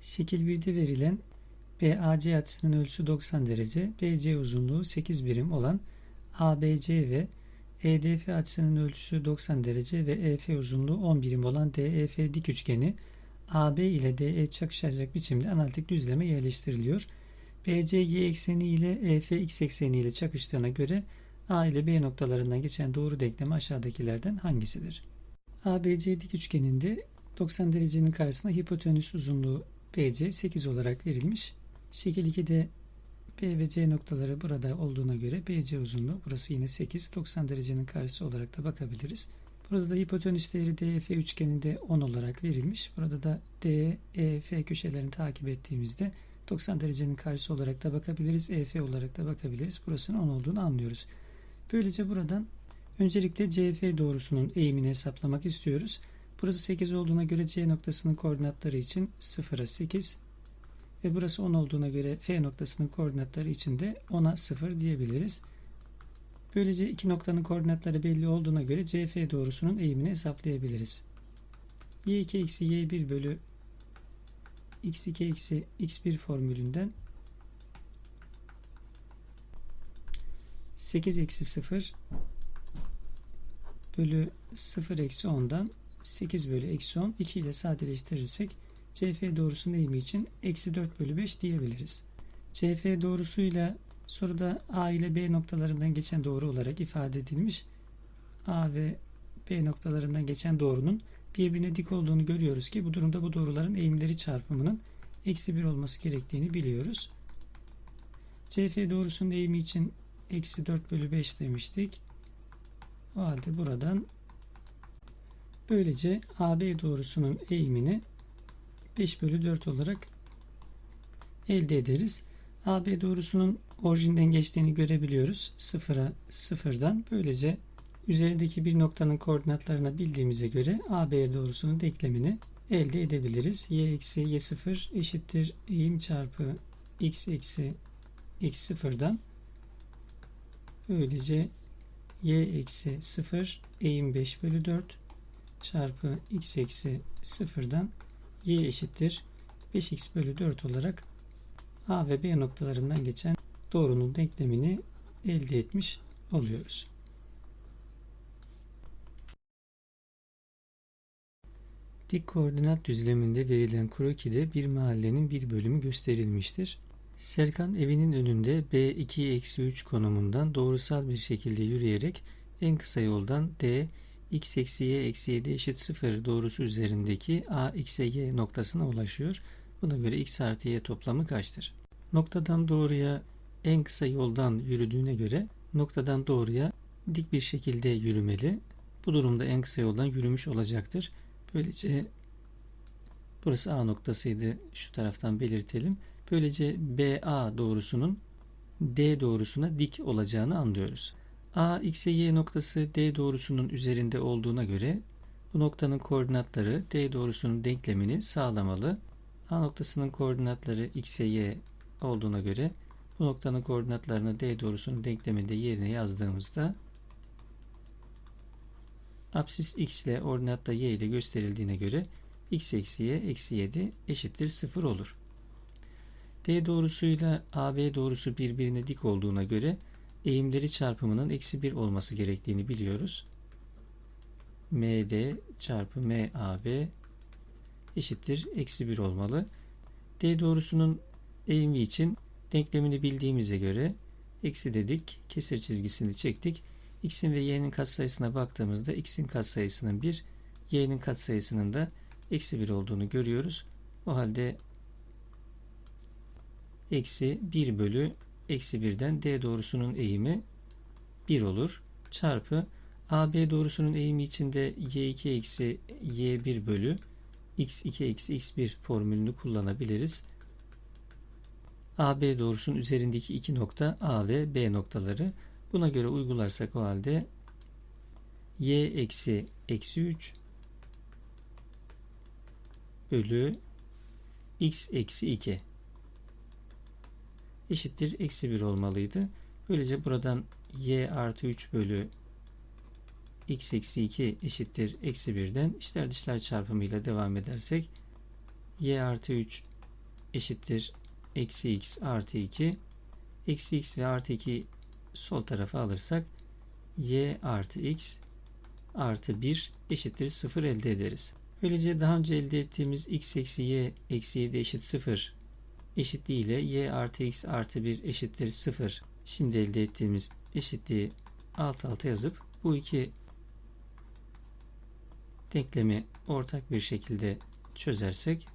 Şekil 1'de verilen BAC açısının ölçüsü 90 derece, BC uzunluğu 8 birim olan ABC ve EDF açısının ölçüsü 90 derece ve EF uzunluğu 10 birim olan DEF dik üçgeni AB ile DE çakışacak biçimde analitik düzleme yerleştiriliyor. BC y ekseni ile EF x ekseni ile çakıştığına göre A ile B noktalarından geçen doğru denklemi aşağıdakilerden hangisidir? ABC dik üçgeninde 90 derecenin karşısına hipotenüs uzunluğu BC 8 olarak verilmiş. Şekil 2'de B ve C noktaları burada olduğuna göre BC uzunluğu burası yine 8. 90 derecenin karşısı olarak da bakabiliriz. Burada da hipotenüs değeri DEF üçgeninde 10 olarak verilmiş. Burada da DEF köşelerini takip ettiğimizde 90 derecenin karşısı olarak da bakabiliriz. EF olarak da bakabiliriz. Burasının 10 olduğunu anlıyoruz. Böylece buradan öncelikle CF doğrusunun eğimini hesaplamak istiyoruz. Burası 8 olduğuna göre C noktasının koordinatları için 0'a 8 ve burası 10 olduğuna göre F noktasının koordinatları için de 10'a 0 diyebiliriz. Böylece iki noktanın koordinatları belli olduğuna göre CF doğrusunun eğimini hesaplayabiliriz. y2 eksi y1 bölü x2 eksi x1 formülünden 8 eksi 0 bölü 0 eksi 10'dan 8 bölü eksi 10 2 ile sadeleştirirsek CF doğrusunun eğimi için eksi 4 bölü 5 diyebiliriz. CF doğrusuyla soruda A ile B noktalarından geçen doğru olarak ifade edilmiş. A ve B noktalarından geçen doğrunun birbirine dik olduğunu görüyoruz ki bu durumda bu doğruların eğimleri çarpımının eksi 1 olması gerektiğini biliyoruz. CF doğrusunun eğimi için eksi 4 bölü 5 demiştik. O halde buradan böylece AB doğrusunun eğimini 5 bölü 4 olarak elde ederiz. AB doğrusunun orijinden geçtiğini görebiliyoruz. 0'a 0'dan. Böylece üzerindeki bir noktanın koordinatlarını bildiğimize göre AB doğrusunun denklemini elde edebiliriz. y eksi y0 eşittir eğim çarpı x eksi x sıfırdan böylece y eksi 0 eğim 5 bölü 4 çarpı x eksi sıfırdan y eşittir 5x bölü 4 olarak A ve B noktalarından geçen doğrunun denklemini elde etmiş oluyoruz. Dik koordinat düzleminde verilen krokide bir mahallenin bir bölümü gösterilmiştir. Serkan evinin önünde B2-3 konumundan doğrusal bir şekilde yürüyerek en kısa yoldan D x eksi y eksi 7 eşit 0 doğrusu üzerindeki a x'e y noktasına ulaşıyor. Buna göre x artı y toplamı kaçtır? Noktadan doğruya en kısa yoldan yürüdüğüne göre noktadan doğruya dik bir şekilde yürümeli. Bu durumda en kısa yoldan yürümüş olacaktır. Böylece burası A noktasıydı. Şu taraftan belirtelim. Böylece BA doğrusunun D doğrusuna dik olacağını anlıyoruz. A, X'e Y noktası D doğrusunun üzerinde olduğuna göre bu noktanın koordinatları D doğrusunun denklemini sağlamalı. A noktasının koordinatları X'e Y olduğuna göre bu noktanın koordinatlarını D doğrusunun denkleminde yerine yazdığımızda apsis x ile ordinatta y ile gösterildiğine göre x eksi y eksi 7 eşittir 0 olur. D doğrusuyla AB doğrusu birbirine dik olduğuna göre eğimleri çarpımının eksi 1 olması gerektiğini biliyoruz. MD çarpı MAB eşittir eksi 1 olmalı. D doğrusunun eğimi için denklemini bildiğimize göre eksi dedik. Kesir çizgisini çektik. X'in ve Y'nin katsayısına baktığımızda X'in katsayısının 1, Y'nin katsayısının da eksi 1 olduğunu görüyoruz. O halde eksi 1 bölü eksi 1'den D doğrusunun eğimi 1 olur. Çarpı AB doğrusunun eğimi içinde Y2 eksi Y1 bölü X2 eksi X1 formülünü kullanabiliriz. AB doğrusunun üzerindeki iki nokta A ve B noktaları. Buna göre uygularsak o halde Y eksi eksi 3 bölü X eksi 2 eşittir eksi 1 olmalıydı. Böylece buradan y artı 3 bölü x eksi 2 eşittir eksi 1'den içler dışlar çarpımıyla devam edersek y artı 3 eşittir eksi x artı 2. Eksi x ve artı 2 sol tarafa alırsak y artı x artı 1 eşittir 0 elde ederiz. Böylece daha önce elde ettiğimiz x eksi y eksi 7 eşit 0 eşitliği ile y artı x artı 1 eşittir 0 şimdi elde ettiğimiz eşitliği alt alta yazıp bu iki denklemi ortak bir şekilde çözersek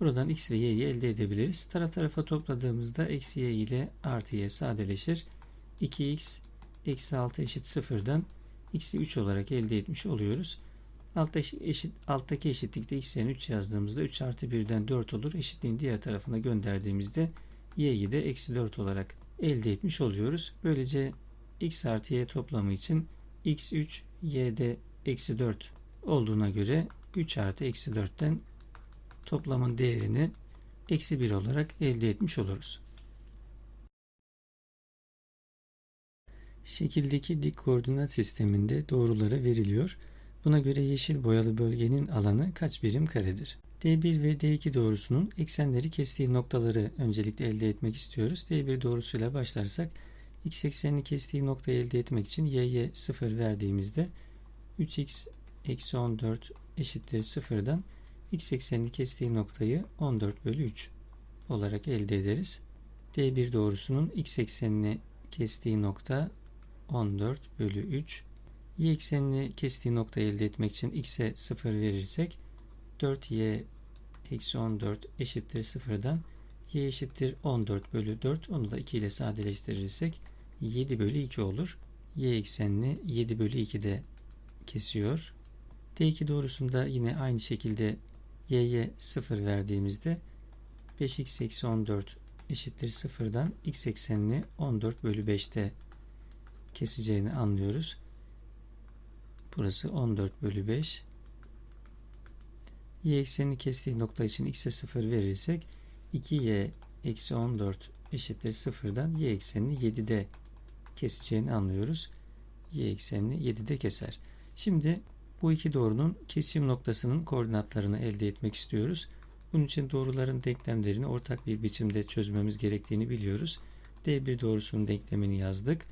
buradan x ve y'yi elde edebiliriz. Taraf tarafa topladığımızda eksi y ile artı y sadeleşir. 2x eksi 6 eşit 0'dan x'i 3 olarak elde etmiş oluyoruz. Alttaki, eşit, alttaki eşitlikte x yerine 3 yazdığımızda 3 artı 1'den 4 olur. Eşitliğin diğer tarafına gönderdiğimizde y'yi de eksi 4 olarak elde etmiş oluyoruz. Böylece x artı y toplamı için x3 y'de eksi 4 olduğuna göre 3 artı eksi 4'ten toplamın değerini eksi 1 olarak elde etmiş oluruz. Şekildeki dik koordinat sisteminde doğruları veriliyor. Buna göre yeşil boyalı bölgenin alanı kaç birim karedir? D1 ve D2 doğrusunun eksenleri kestiği noktaları öncelikle elde etmek istiyoruz. D1 doğrusuyla başlarsak x eksenini kestiği noktayı elde etmek için y'ye 0 verdiğimizde 3x eksi 14 eşittir 0'dan x eksenini kestiği noktayı 14 bölü 3 olarak elde ederiz. D1 doğrusunun x eksenini kestiği nokta 14 bölü 3. Y eksenini kestiği noktayı elde etmek için x'e 0 verirsek 4y eksi 14 eşittir 0'dan y eşittir 14 bölü 4 onu da 2 ile sadeleştirirsek 7 bölü 2 olur. Y eksenini 7 bölü 2'de kesiyor. D2 doğrusunda yine aynı şekilde y'ye 0 verdiğimizde 5x eksi 14 eşittir 0'dan x eksenini 14 bölü 5'te keseceğini anlıyoruz. Burası 14 bölü 5. Y eksenini kestiği nokta için x'e 0 verirsek 2y eksi 14 eşittir 0'dan y eksenini 7'de keseceğini anlıyoruz. Y eksenini 7'de keser. Şimdi bu iki doğrunun kesim noktasının koordinatlarını elde etmek istiyoruz. Bunun için doğruların denklemlerini ortak bir biçimde çözmemiz gerektiğini biliyoruz. D1 doğrusunun denklemini yazdık.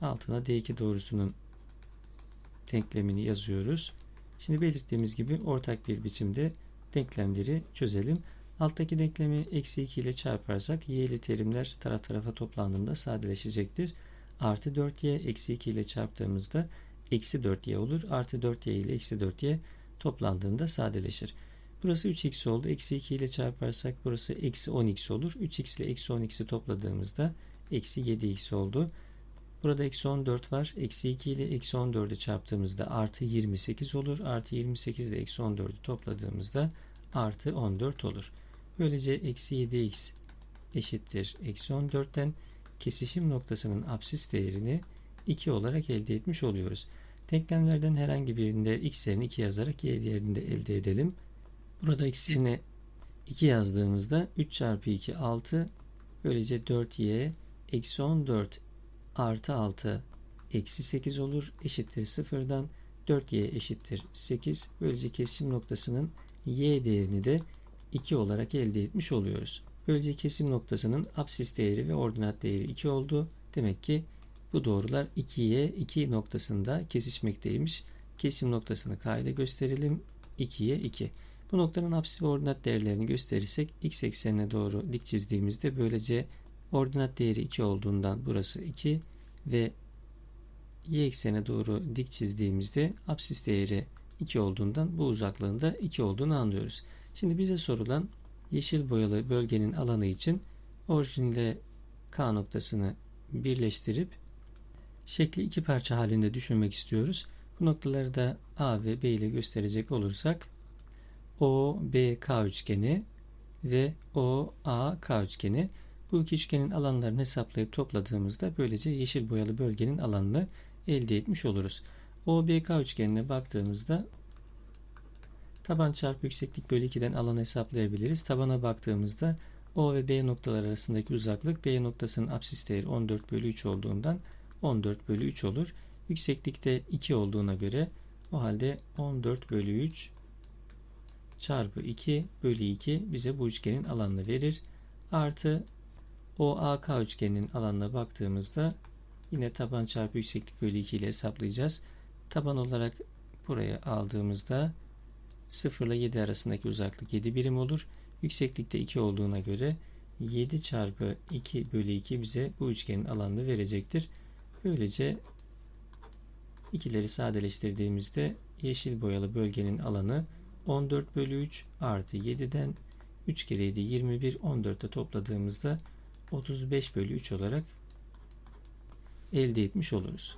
Altına D2 doğrusunun denklemini yazıyoruz. Şimdi belirttiğimiz gibi ortak bir biçimde denklemleri çözelim. Alttaki denklemi eksi 2 ile çarparsak y'li terimler taraf tarafa toplandığında sadeleşecektir. Artı 4y eksi 2 ile çarptığımızda eksi 4y olur. Artı 4y ile eksi 4y toplandığında sadeleşir. Burası 3x oldu. Eksi 2 ile çarparsak burası eksi 10x olur. 3x ile eksi 10x'i topladığımızda eksi 7x oldu. Burada eksi 14 var. Eksi 2 ile eksi 14'ü çarptığımızda artı 28 olur. Artı 28 ile eksi 14'ü topladığımızda artı 14 olur. Böylece eksi 7x eşittir eksi 14'ten kesişim noktasının apsis değerini 2 olarak elde etmiş oluyoruz. Denklemlerden herhangi birinde x yerine 2 yazarak y değerini de elde edelim. Burada x yerine 2 yazdığımızda 3 çarpı 2 6 böylece 4y eksi 14 artı 6 eksi 8 olur eşittir sıfırdan 4y eşittir 8 böylece kesim noktasının y değerini de 2 olarak elde etmiş oluyoruz. Böylece kesim noktasının apsis değeri ve ordinat değeri 2 oldu. Demek ki bu doğrular 2'ye 2 noktasında kesişmekteymiş. Kesim noktasını kayda gösterelim. 2'ye 2. Bu noktanın apsis ve ordinat değerlerini gösterirsek x eksenine doğru dik çizdiğimizde böylece ordinat değeri 2 olduğundan burası 2 ve y eksene doğru dik çizdiğimizde apsis değeri 2 olduğundan bu uzaklığında 2 olduğunu anlıyoruz. Şimdi bize sorulan yeşil boyalı bölgenin alanı için orijin ile K noktasını birleştirip şekli iki parça halinde düşünmek istiyoruz. Bu noktaları da A ve B ile gösterecek olursak O, B, K üçgeni ve O, A, K üçgeni bu iki üçgenin alanlarını hesaplayıp topladığımızda böylece yeşil boyalı bölgenin alanını elde etmiş oluruz. OBK üçgenine baktığımızda taban çarpı yükseklik bölü 2'den alanı hesaplayabiliriz. Tabana baktığımızda O ve B noktalar arasındaki uzaklık B noktasının apsis değeri 14 bölü 3 olduğundan 14 bölü 3 olur. Yükseklikte 2 olduğuna göre o halde 14 bölü 3 çarpı 2 bölü 2 bize bu üçgenin alanını verir. Artı OAK üçgeninin alanına baktığımızda yine taban çarpı yükseklik bölü 2 ile hesaplayacağız. Taban olarak buraya aldığımızda 0 ile 7 arasındaki uzaklık 7 birim olur. Yükseklikte 2 olduğuna göre 7 çarpı 2 bölü 2 bize bu üçgenin alanını verecektir. Böylece ikileri sadeleştirdiğimizde yeşil boyalı bölgenin alanı 14 bölü 3 artı 7'den 3 kere 7 21 14'te topladığımızda 35 bölü 3 olarak elde etmiş oluruz.